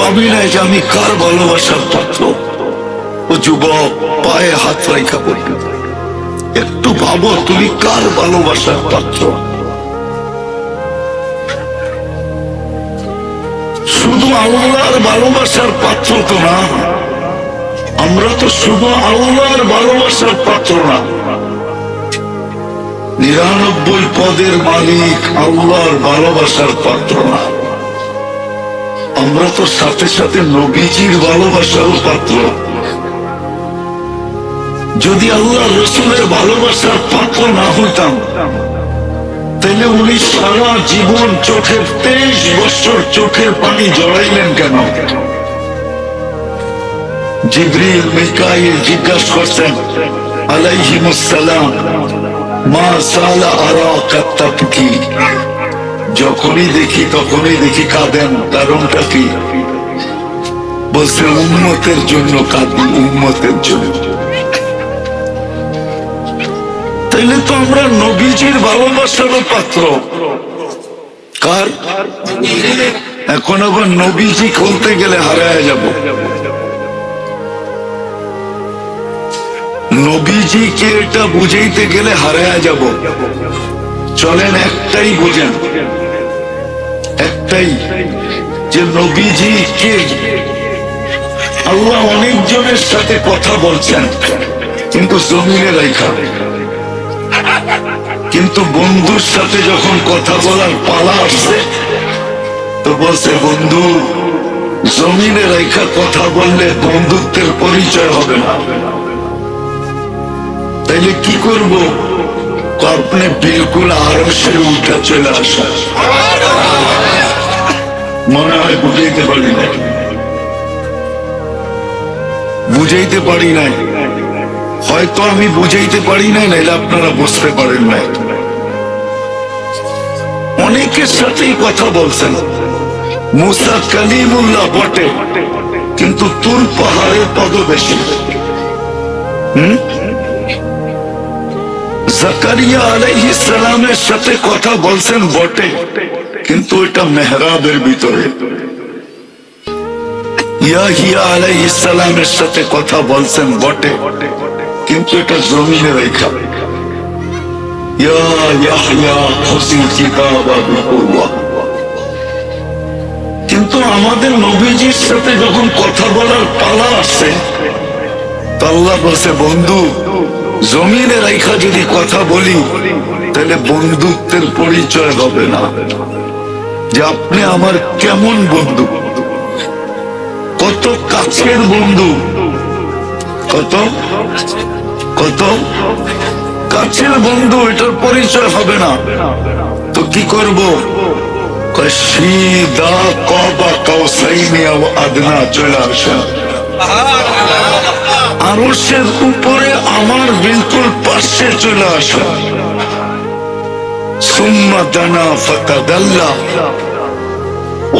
ভাবি নাই যে আমি কার ভালোবাসার পাত্র? ও যুবক, পায়ে হাত রাখা বলি একটু ভাবো তুমি কার ভালোবাসার পাত্র? শুধু আল্লাহর ভালোবাসার পাত্র তো না, আমরা তো শুধু আল্লাহর ভালোবাসার পাত্র না। নিরানব্বই পদের মালিক আল্লাহর ভালোবাসার পাত্র না। আমরা তো সাথে সাথে নবীজির ভালোবাসারও পাত্র। যদি আল্লাহ রসুলের ভালোবাসার পাত্র না হইতাম, তাহলে উনি সারা জীবন চোখের তেইশ বছর চোখের পানি জড়াইলেন কেন? জিব্রিল, মিকাইল জিজ্ঞাসা করছেন আলাইহিমুসালাম মা সালা আরা কাত্তাবকি যখনই দেখি, তখনই দেখি কাঁদেন। কারণটা কি? বলছে উন্মতের জন্য কাঁদি উন্মতের জন্য। তাইলে তো আমরা নবীজির ভালোবাসারও পাত্র। কার? এখন আবার নবীজি খুলতে গেলে হারায় যাব। নবীজিকে এটা বুঝাইতে গেলে হারায় যাব। চলেন একটাই বুঝেন। একটাই, যে নবীজি কে? আল্লাহ অনেকজনের সাথে কথা বলছেন, কিন্তু জমিনে রেখা। কিন্তু বন্ধুর সাথে যখন কথা বলার পালা আসছে, তো বলছে, বন্ধু, জমিনে রেখা কথা বললে বন্ধুত্বের পরিচয় হবে না। তাইলে কি করব? আপনি বিলকুল আরও সে উঠে চলে আসা। মনে হয় বুঝাইতে পারি না বুঝাইতে পারি নাই। হয়তো আমি বুঝাইতে পারি নাই, নাইলে আপনারা বুঝতে পারেন নাই। অনেকের সাথেই কথা বলছেন, মুসা কালিমুল্লাহ বটে, কিন্তু তুর পাহাড়ের পদবেশী। হুম? জাকারিয়া আলাইহিস সালামের সাথে কথা বলছেন বটে। কিন্তু এটা মেহরাবের ভিতরে। ইয়াহিয়া আলাইহিস সালামের সাথে কথা বলছেন বটে, কিন্তু এটা জমিনে রেখা। কিন্তু আমাদের নবীজির সাথে যখন কথা বলার পালা আসে, তো আল্লাহ বলছে, বন্ধু, জমিনে রেখা যদি কথা বলি, তাহলে বন্ধুত্বের পরিচয় হবে না। যে আপনি আমার কেমন বন্ধু? কত কাছের বন্ধু? কত? কত? কাছের বন্ধু, এটার পরিচয় হবে না। তো কি করব? কয় সিদা কবা উপরে আমার বিলকুল পাশে চলে আসা।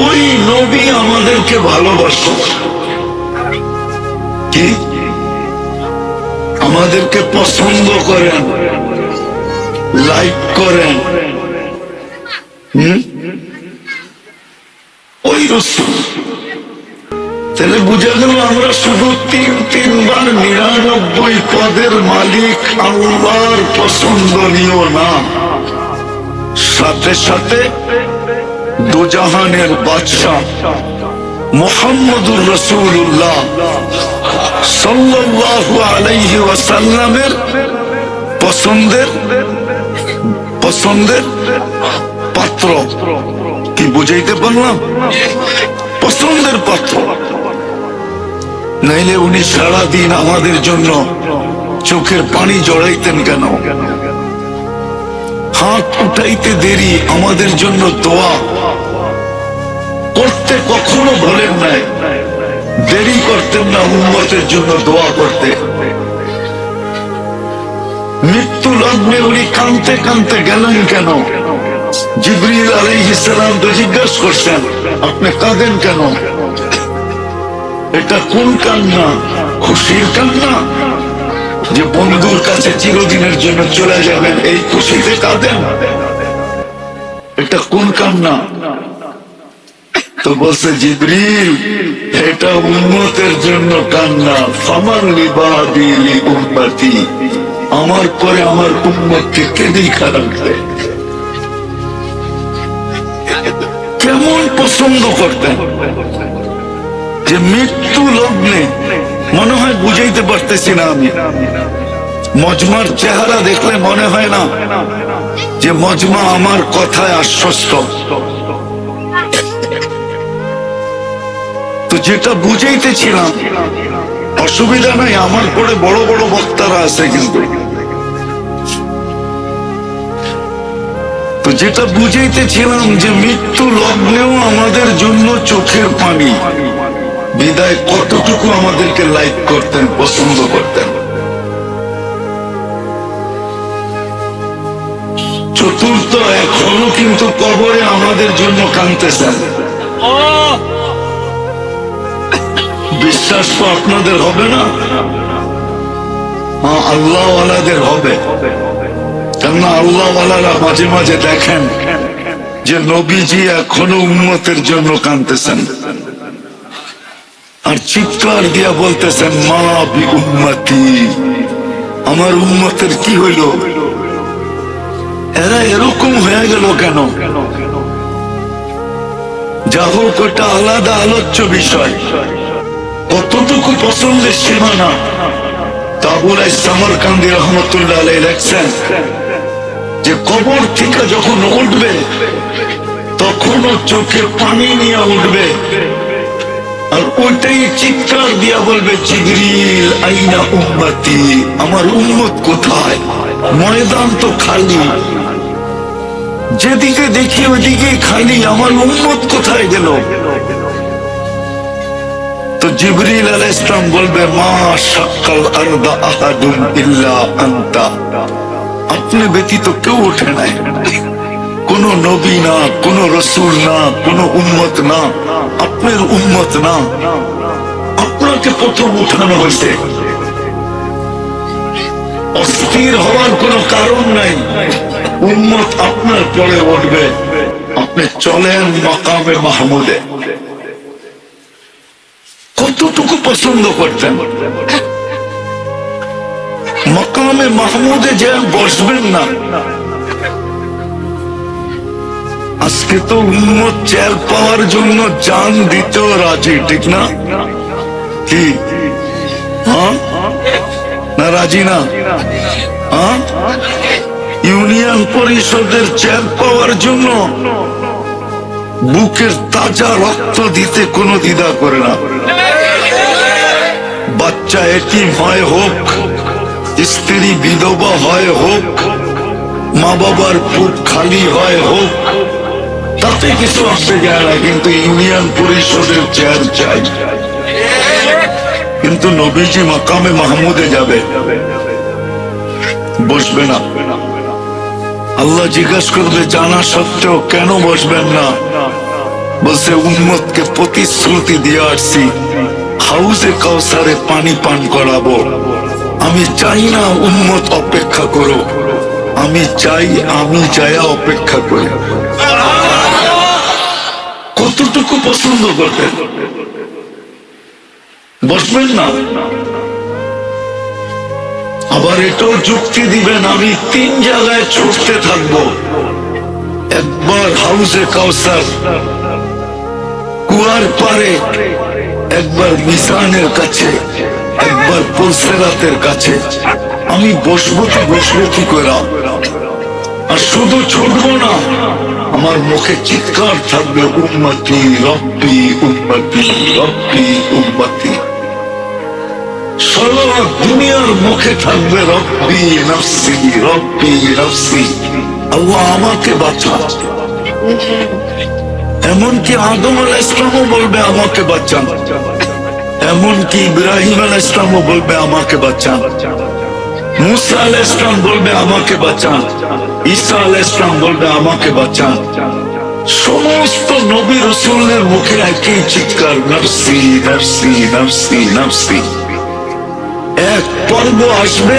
ওই নবী আমাদেরকে কি? আমাদেরকে পছন্দ করেন, লাইক করেন। ওই তাহলে বুঝা গেল আমরা শুধু তিন, তিনবার নিরানব্বই পদের মালিক আল্লাহর পছন্দনীয় না সাথে সাথে দুজাহানের বাদশাহ মোহাম্মদুর রসুল্লাহ সাল্লাল্লাহু আলাইহি ওয়াসাল্লামের পছন্দের পছন্দের পাত্র। কি বুঝাইতে পারলাম? পছন্দের পাত্র। নাইলে উনি সারাদিন আমাদের জন্য চোখের পানি জড়াইতেন কেন? হাত উঠাইতে দেরি আমাদের জন্য দোয়া। করতে কখনো বলেন নাই। দেরি করতেন না উন্মতের জন্য দোয়া করতে। মৃত্যু লগ্নে উনি কানতে কানতে গেলেন কেন? জিবরিল আলাইহিস সালাম তো জিজ্ঞাসা করছেন, আপনি কাঁদেন কেন? এটা কোন কান্না? খুশির কান্না? যে বন্ধুর কাছে চিরদিনের জন্য চলে যাবেন, এই খুশিতে কাঁদেন। এটা কোন কান্না? তো বলছে, জিবরিল, এটা উন্মতের জন্য কান্না। ফামান লিবাদি উম্মতি। আমার পরে আমার উম্মতকে কেঁদেই খারাপ কেমন পছন্দ করতেন যে মৃত্যু লগ্নে মনে হয় বুঝাইতে পারতেছি না আমি। মজমার চেহারা দেখলে মনে হয় না যে মজমা আমার কথায় আশ্বস্ত। তো যেটা বুঝাইতেছিলাম, অসুবিধা নাই, আমার পরে বড় বড় বক্তারা আছে কিন্তু। তো যেটা বুঝাইতেছিলাম যে মৃত্যু লগ্নেও আমাদের জন্য চোখের পানি। বিদায় কতটুকু আমাদেরকে লাইক করতেন, পছন্দ করতেন? চতুর্থ এখনও কিন্তু কবরে আমাদের জন্য কাঁদতেছেন। বিশ্বাস তো আপনাদের হবে না? হ্যাঁ আল্লাহওয়ালাদের হবে। কেননা আল্লাহওয়ালারা মাঝে মাঝে দেখেন যে নবীজি এখনও উন্মতের জন্য কাঁদতেছেন। আর চিৎকার দিয়া বলতেছেন মা বি উন্মতি আমার উন্মতের কি হইল? এরা এরকম হয়ে গেল কেন? যা হোক, ওটা আলাদা আলোচ্য বিষয়। কতটুকু পছন্দের সীমানা? সামরকান্দি রহমতুল্লাহ আলাই যে কবর থেকে যখন উঠবে, তখনও চোখে পানি নিয়ে উঠবে। আর ওইটাই চিৎকার দিয়া বলবে জিগরিল আইনা উম্মতি? আমার উম্মত কোথায়? ময়দান তো খালি। যেদিকে দেখি ওইদিকে খালি। আমার উম্মত কোথায় গেল? তো জিবরিল বলবে, মা আরদা আহাদুম ইল্লা আপনি ব্যতীত কেউ ওঠে নাই। কোন নবী না, কোন রসুল না, কোন উম্মত না। আপনার উম্মত না আপনাকে প্রথম উঠানো হয়েছে। অস্থির হওয়ার কোনো কারণ নাই। উম্মত আপনার পরে উঠবে। আপনি চলেন মাকামে মাহমুদে। কতটুকু পছন্দ করতেন? মকামে মাহমুদে যে বসবেন না। আজকে তো উন্মত চেয়ার পাওয়ার জন্য জান দিতেও রাজি, ঠিক না? কি? হ্যাঁ? না, রাজি না? হ্যাঁ? ইউনিয়ন পরিষদের চেয়ার পাওয়ার জন্য বুকের তাজা রক্ত দিতে কোনো দ্বিধা করে না। বাচ্চা এটিম হয় হোক, স্ত্রী বিধবা হয় হোক মা বাবার খালি হয় হোক তাতে কিছু আসতে যায় না কিন্তু ইউনিয়ন পরিষদের চেয়ার চাই। কিন্তু নবীজি মাকামে মাহমুদে যাবে। বসবে না। আল্লাহ জিজ্ঞাসা করবে, জানা সত্ত্বেও কেন বসবেন না? বলছে উন্মতকে প্রতিশ্রুতি দিয়ে আসছি। হাউসে কাউসারে পানি পান করাবো। আমি চাই না উন্মত অপেক্ষা করো আমি চাই, আমি যায়া অপেক্ষা করি। কতটুকু পছন্দ করতেন। বসবেন না। আবার এটাও যুক্তি দিবেন, আমি তিন জায়গায় ছুটতে থাকব। একবার হাউসে কাউসার, কুয়ার পারে, একবার মিসানের কাছে, একবার পুলসেরাতের কাছে। আমি বসবো তো বসবো কি করে? আর শুধু ছুটবো না আমার মুখে চিৎকার থাকবে উন্মতি রব্বি উন্মতি রব্বি উন্মতি দুনিয়ার মুখে থাকবে রব্বি, নফসি রব্বি, নফসি। আল্লাহ আমাকে বাঁচা। এমনকি আদম আল ইসলামও বলবে আমাকে বাঁচান। এমনকি ইব্রাহিম আল ইসলামও বলবে আমাকে বাঁচান। মুসা বলবে, আমাকে বাঁচান। ঈসা বলবে, আমাকে বাঁচান। সমস্ত নবী রসুলের মুখে একই চিৎকার এক পর্ব আসবে,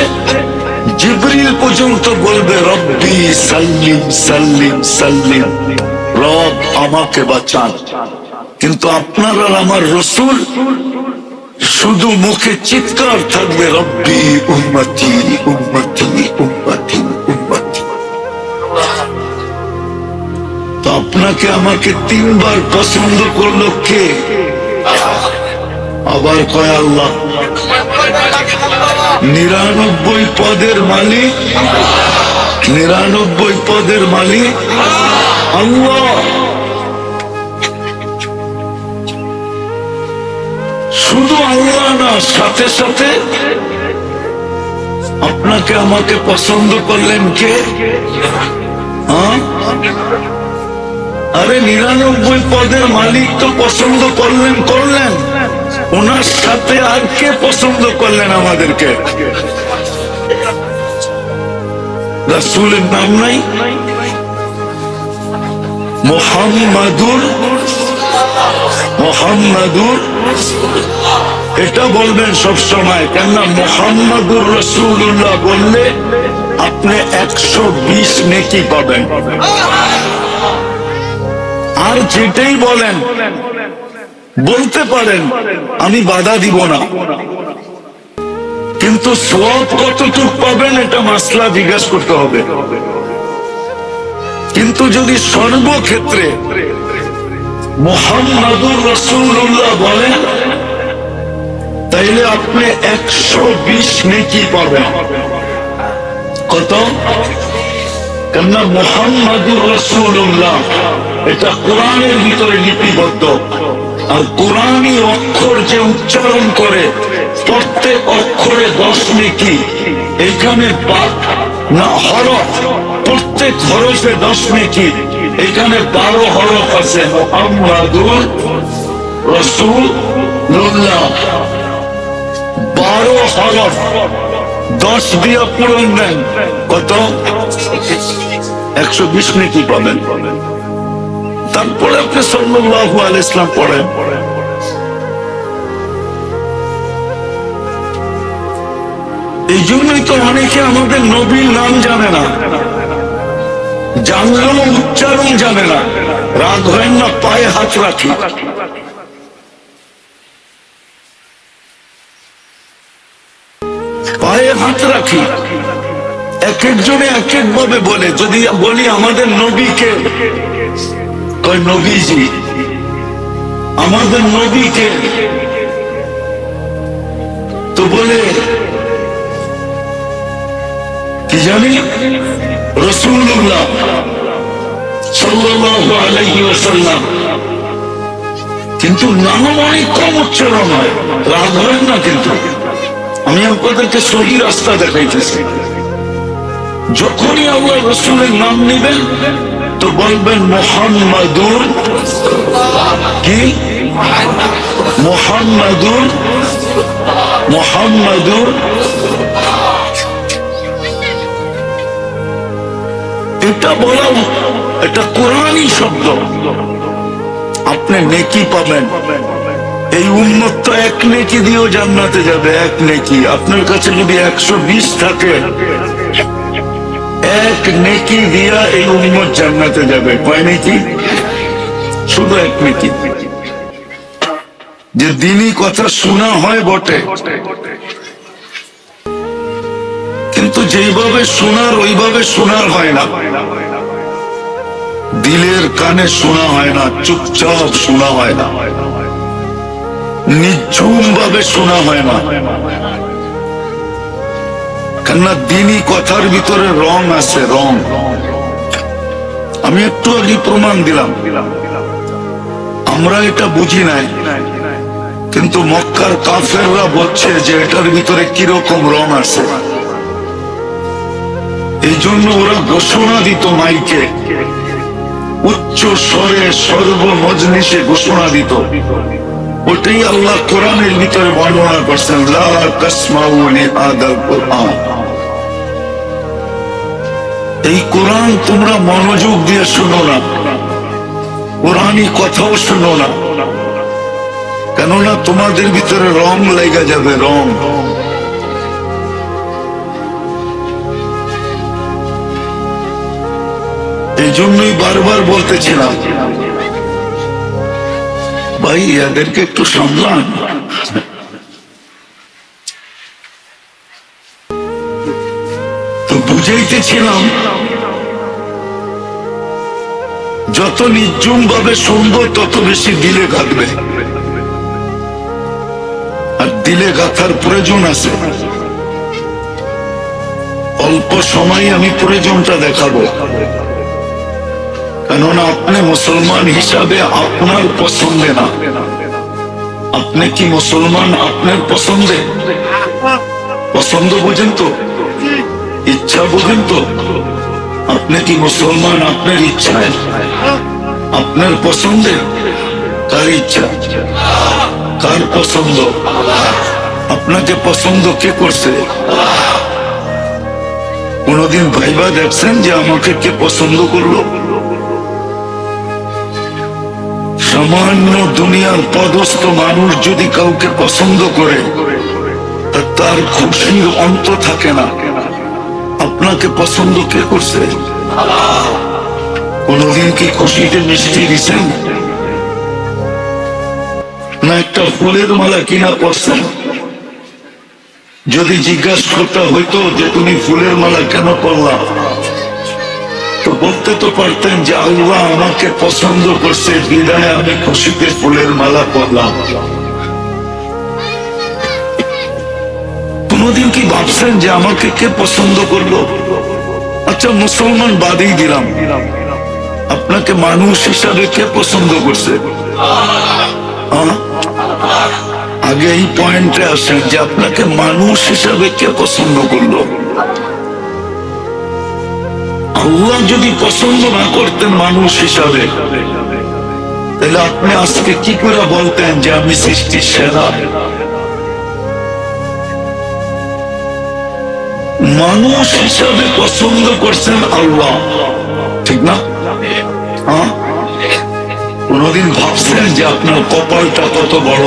জিবরিল পর্যন্ত বলবে, রব্বি সাল্লিম সাল্লিম সাল্লিম। রব আমাকে বাঁচান। কিন্তু আপনার আর আমার রসুল শুধু মুখে চিৎকার থাকবে রব্বি উম্মতি উম্মতি উম্মতি উম্মতি। তো আপনাকে আমাকে তিনবার পছন্দ করল কে? আবার কয় আল্লাহ। নিরানব্বই পদের মালিক, নিরানব্বই পদের মালিক। আল্লাহ। শুধু আল্লাহ না, সাথে সাথে আপনাকে আমাকে পছন্দ করলেন কে? হ্যাঁ? আরে নিরানব্বই পদের মালিক তো পছন্দ করলেন করলেন। ওনার সাথে আর কে পছন্দ করলেন আমাদেরকে? রাসুলের নাম নাই? মোহাম্মদুর মোহাম্মদুর। এটা বলবেন সব সময়, কেননা মোহাম্মদুর রসুল্লাহ বললে আপনি একশো বিশ নেকি পাবেন। আর যেটাই বলেন, বলতে পারেন, আমি বাধা দিব না। কিন্তু সব কতটুক পাবেন, এটা মাসলা জিজ্ঞাসা করতে হবে। কিন্তু যদি সর্বক্ষেত্রে মোহাম্মদুর রসুল্লাহ বলেন তাইলে আপনি একশো বিশ নেকি পাবেন কত? কেননা মোহাম্মদুর রসুল্লাহ এটা কোরআনের ভিতরে লিপিবদ্ধ। আর কোরআনই অক্ষর যে উচ্চারণ করে, প্রত্যেক অক্ষরে দশ নেকি। এখানে বা- না হরফ, প্রত্যেক হরফে দশ নেকি। এখানে বারো হরফ আছে, মোহাম্মদুর রসুল্লাহ বারো হরফ দশ দিয়ে পূরণ দেন কত? একশো বিশ নেকি পাবেন। তারপরে আপনি সাল্লাল্লাহু আলাইহি ইসলাম পড়েন। এই জন্যই তো অনেকে আমাদের নবীর নাম জানে না। জানলেও উচ্চারণ জানে না। রাগ হয় না, পায়ে হাত রাখি। রাখি। এক একজনে এক এক ভাবে বলে, যদি বলি আমাদের নবীকে, কয়, নবীজি, আমাদের নবীকে, তো বলে, কি জানি? রসুল্লাহ ওয়াসাল্লাম। কিন্তু নাম অনেক কম উচ্চারণ হয়, রাগ হয় না কিন্তু। আমি আপনাদেরকে সহি রাস্তা দেখাইতেছি। যখনই আল্লাহ রসুলের নাম নিবেন, তো বলবেন, মোহাম্মদুর কি? মোহাম্মদুর মোহাম্মদুর। এটা বলা, এটা কোরআনই শব্দ। আপনি নেকি পাবেন। এই উন্মত তো এক নেকি দিয়েও জান্নাতে যাবে, এক নেকি। আপনার কাছে যদি একশো বিশ থাকে, এক নেকি দিয়া এই উন্মত জান্নাতে যাবে। কয় নেকি? শুধু এক নেকি। যে দিনই কথা শোনা হয় বটে। কিন্তু যেইভাবে শোনার, ওইভাবে শোনার হয় না। দিলের কানে শোনা হয় না, চুপচাপ শোনা হয় না। নিঝুম ভাবে শোনা হয় না। কেননা দিনই কথার ভিতরে রং আছে রং। আমি একটু আগে প্রমাণ দিলাম। আমরা এটা বুঝি নাই, কিন্তু মক্কার কাফেররা বলছে যে এটার ভিতরে কীরকম রং আছে এই জন্য ওরা ঘোষণা দিত মাইকে, উচ্চ স্বরে সর্ব মজলিসে ঘোষণা দিত। ওটাই আল্লাহ কোরআনের ভিতরে বর্ণনা করছেন এই কোরআন তোমরা মনোযোগ দিয়ে শুনো না। কোরআনই কথাও শুনো না। কেননা তোমাদের ভিতরে রং লেগে যাবে, রং। এই জন্যই বারবার বলতেছিলাম ভাই, এদেরকে একটু সামলান। তো বুঝাইতেছিলাম, যত নির্জুম ভাবে শুনব তত বেশি দিলে গাঁথবে আর দিলে গাঁথার প্রয়োজন আছে। অল্প সময় আমি প্রয়োজনটা দেখাবো। কেননা আপনি মুসলমান হিসাবে আপনার পছন্দে না। আপনি কি মুসলমান আপনার পছন্দে? পছন্দ বোঝেন তো? ইচ্ছা বোঝেন তো? আপনি কি মুসলমান আপনার ইচ্ছায়? আপনার পছন্দে? কার ইচ্ছা? কার পছন্দ? আপনাকে পছন্দ কে করছে? কোনদিন ভাইবা দেখছেন যে আমাকে কে পছন্দ করল? সামান্য দুনিয়ার পদস্থ মানুষ যদি কাউকে পছন্দ করে তার খুশির অন্ত থাকে না। আপনাকে পছন্দ কে করছে? কোনদিন কি খুশিতে মিষ্টি দিচ্ছেন না একটা ফুলের মালা কিনা পড়ছেন? যদি জিজ্ঞাসা করতে হইতো যে তুমি ফুলের মালা কেন করলাম তো বলতে তো পারতেন যে আল্লাহ আমাকে পছন্দ করছে, বিদায় আমি খুশিতে ফুলের মালা করলাম কোনদিন কি ভাবছেন যে আমাকে কে পছন্দ করল? আচ্ছা মুসলমান বাদেই দিলাম। আপনাকে মানুষ হিসাবে কে পছন্দ করছে? আগে এই পয়েন্টে আসেন যে আপনাকে মানুষ হিসাবে কে পছন্দ করল। আল্লাহ যদি পছন্দ না করতেন মানুষ হিসাবে, তাহলে আপনি আজকে কি করে বলতেন যে আমি সৃষ্টির সেরা? মানুষ হিসাবে পছন্দ করছেন আল্লাহ। ঠিক না? হ্যাঁ? কোনদিন ভাবছেন যে আপনার কপালটা কত বড়?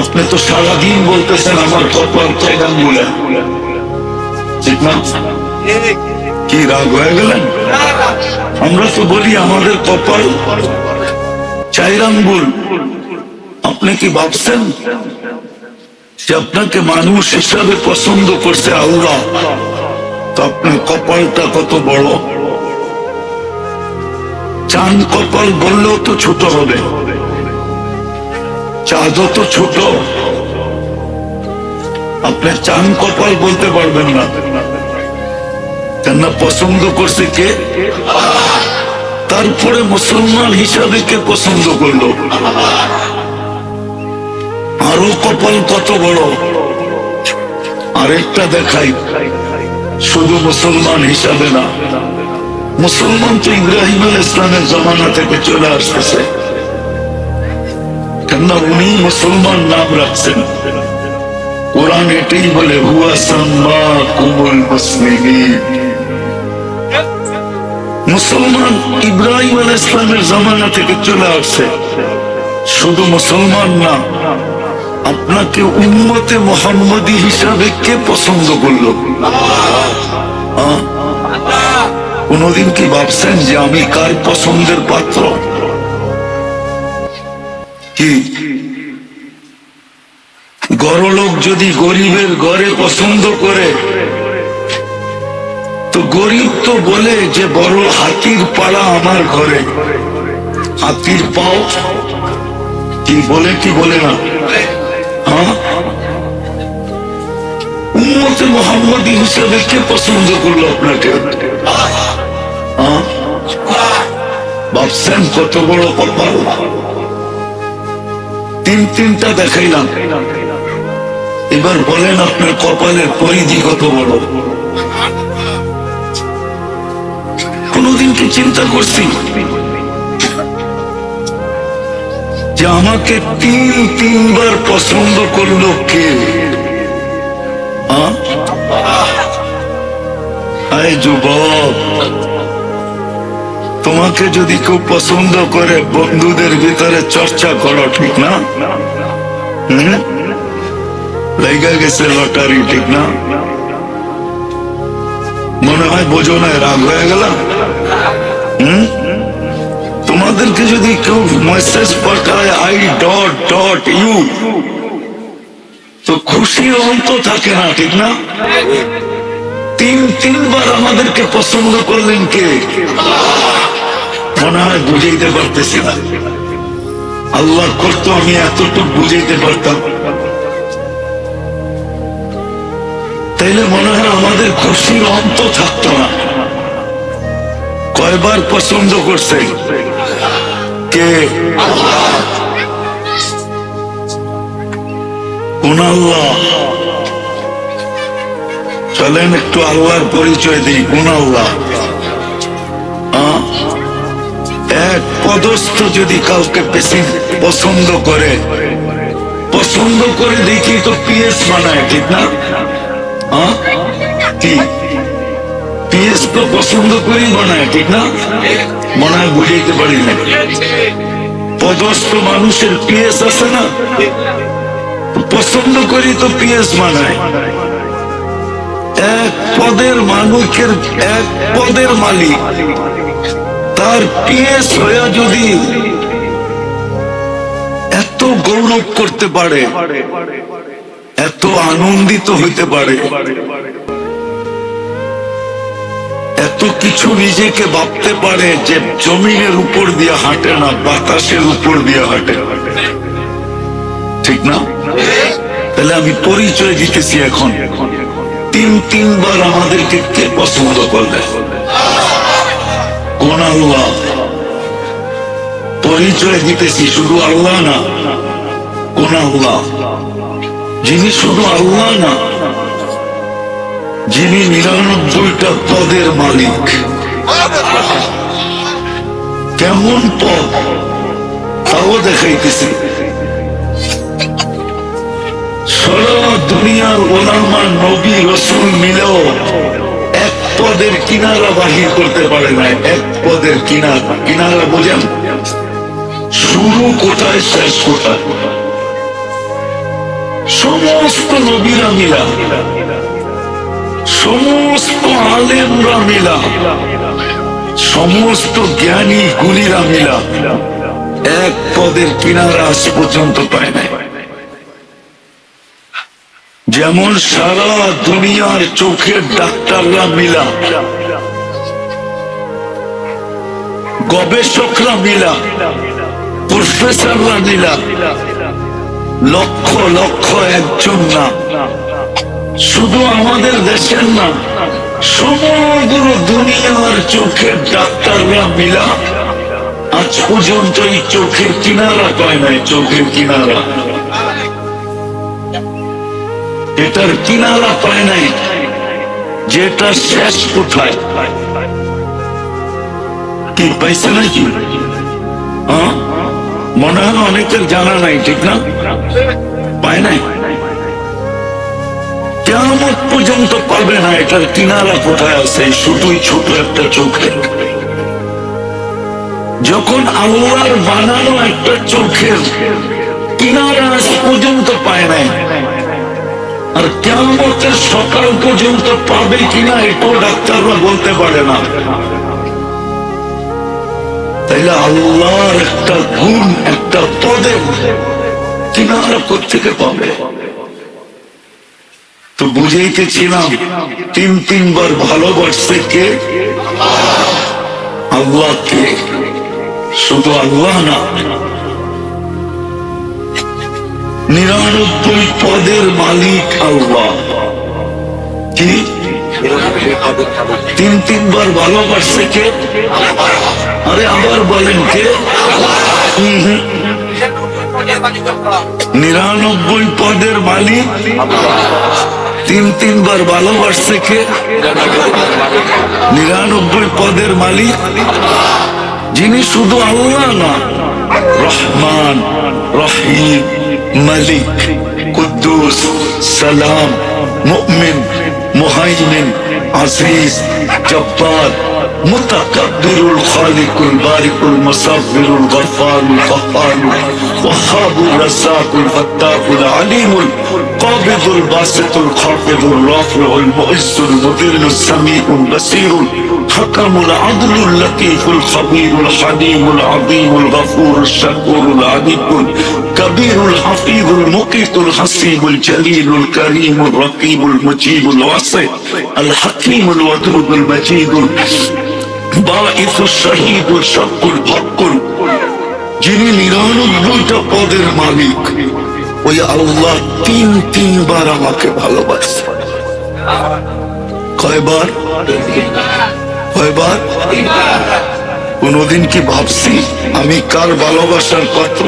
আপনি তো সারাদিন বলতেছেন আমার কপাল কেমন বলে? কি রাগ হয়ে গেলেন আমরা তো বলি আমাদের কপাল চাইর আঙ্গুল আপনি কি ভাবছেন যে আপনাকে মানুষ হিসাবে পছন্দ করছে আল্লাহ? তো আপনার কপালটা কত বড়? চান কপাল বললেও তো ছোট হবে। চাঁদও তো ছোট। আপনি চান কপাল বলতে পারবেন না। কেন পছন্দ করছে কে? তারপরে মুসলমান হিসাবে কে পছন্দ করল? আরও কপাল কত বড়? আরেকটা দেখাই। শুধু মুসলমান হিসাবে না, মুসলমান তো ইব্রাহিম আল ইসলামের জমানা থেকে চলে আসতেছে। কেননা উনি মুসলমান নাম রাখছেন। কোরআন এটাই বলে, হুয়া সাম্মা কুমুল মুসলিমিন ইব্রাহিম আল ইসলামের জমানা থেকে চলে আসছে। শুধু মুসলমান না, আপনাকে উম্মতে মোহাম্মদী হিসাবে কে পছন্দ করল? কোনদিন কি ভাবছেন যে আমি কার পছন্দের পাত্র? কি? গরলোক যদি গরিবের ঘরে পছন্দ করে, তো গরিব তো বলে যে, বড় হাতির পাড়া আমার ঘরে। হাতির পাও? কি বলে কি বলে না? হ্যাঁ? কে পছন্দ করল আপনাকে? হ্যাঁ? কত বড় কপাল? তিন তিনটা দেখাইলাম। এবার বলেন আপনার কপালের পরিধি কত বড়? কোনদিন কি চিন্তা করছি? যে আমাকে তিন, তিনবার পছন্দ করল কে? আয় যুবক, তোমাকে যদি কেউ পছন্দ করে, বন্ধুদের ভিতরে চর্চা করো, ঠিক না? হুম? লেগে গেছে লটারি, ঠিক না? মনে হয় বোঝো না রাগ হয়ে গেল হুম? আমাদেরকে যদি কেউ মেসেজ পাঠায় আই ডট ডট ইউ তো খুশি অন্ত থাকে না, ঠিক না? তিন, তিনবার আমাদেরকে পছন্দ করলেন কে? মনে হয় বুঝাইতে পারতেছি না। আল্লাহ করতো আমি এতটুকু বুঝাইতে পারতাম। তাইলে মনে হয় আমাদের খুশির অন্ত থাকতো না। কয়বার পছন্দ করছে? কে? চলেন একটু আল্লাহর পরিচয় দিই কোন? এক পদস্থ যদি কাউকে বেশি পছন্দ করে পছন্দ করে দেখি তো পিএস বানায়, ঠিক না? পছন্দ করেই বানায় ঠিক না? মনে বুঝাইতে পারি না। পদস্থ মানুষের পিএস আছে না? পছন্দ করি তো পিএস বানায় এক পদের মানুষের, এক পদের মালিক। তার পিএস হয়ে যদি এত গৌরব করতে পারে এত আনন্দিত হইতে পারে। এত কিছু নিজেকে ভাবতে পারে যে জমিনের উপর দিয়ে হাঁটে না, বাতাসের উপর দিয়ে হাঁটে। ঠিক না? তাহলে আমি পরিচয় দিতেছি এখন। তিন, তিনবার আমাদেরকে কে পছন্দ করলে? কোন আল্লাহ? পরিচয় দিতেছি শুধু আল্লাহ না, কোন আল্লাহ? যিনি শুধু আল্লাহ না, যিনি নিরানব্বইটা পদের মালিক। কেমন পদ? তাও দেখাইতেছি। সারা দুনিয়ার ওলামা নবী রসুল মিলেও এক পদের কিনারা বাহির করতে পারে না এক পদের কিনারা কিনারা বোঝেন? শুরু কোথায়, শেষ কোথায়? সমস্ত নবীরা মিলা। সমস্ত আলেমরা মিলা। সমস্ত জ্ঞানী গুণীরা মিলা। এক পদের কিনারা পর্যন্ত পায় নাই। যেমন সারা দুনিয়ার চোখের ডাক্তাররা মিলা। গবেষকরা মিলা। প্রফেসররা মিলা। লক্ষ লক্ষ একজন না। শুধু আমাদের দেশের না, সমগ্র দুনিয়ার চোখের ডাক্তাররা মিলা আজ পর্যন্ত এই চোখের কিনারা পায় নাই, চোখের কিনারা। এটার কিনারা পায় নাই, যেটা শেষ কোথায়? হ্যাঁ? মনে হয় অনেকের জানা নাই, ঠিক না? পায় নাই? কেমন পর্যন্ত পাবে না এটার কিনারা কোথায় আছে? শুধুই ছোট একটা চোখে। যখন আল্লাহর বানানো একটা চোখের কিনারা পর্যন্ত পায় নাই, আর কেমতের সকাল পর্যন্ত পাবে কিনা এটাও ডাক্তাররা বলতে পারে না। তাইলে আল্লাহর একটা গুণ, একটা পদে কিনারা কোথেকে পাবে। তো বুঝাইতেছিলাম, তিন, তিনবার ভালোবাসছে কে? আল্লাহকে। শুধু আল্লাহ না। নিরানব্বই পদের মালিক আল্লাহ। কি? তিন, তিনবার ভালোবাসছে কে? আরে আবার বলেন কে? হুম হুম। নিরানব্বই পদের মালিক তিন তিনবার ভালোবাসছে কে নিরানব্বই পদের মালিক যিনি শুধু আল্লাহ না, রহমান, রহিম, মালিক, কুদ্দুস, সালাম, মুমিন, মুহাইমিন, আজিজ, জব্বার متكبر الخالق البارئ المصبر الغفار القهار الوهاب الرزاق الفتاح العليم القابض الباسط الخافض الرافع المعز المذل السميع البصير حكم العدل اللطيف الخبير الحليم العظيم الغفور الشكور العليم الكبير الحفيظ المقيت الحسيب الجليل الكريم الرقيب المجيب الواسع الحكيم الودود المجيد باعث الشهيد الشق الحق যিনি নিরানব্বইটা পদের মালিক ওই আল্লাহ তিন তিনবার আমাকে ভালোবাসে। কয়বার? কয়বার? কোনদিন কি ভাবছি আমি কার ভালোবাসার পাত্র?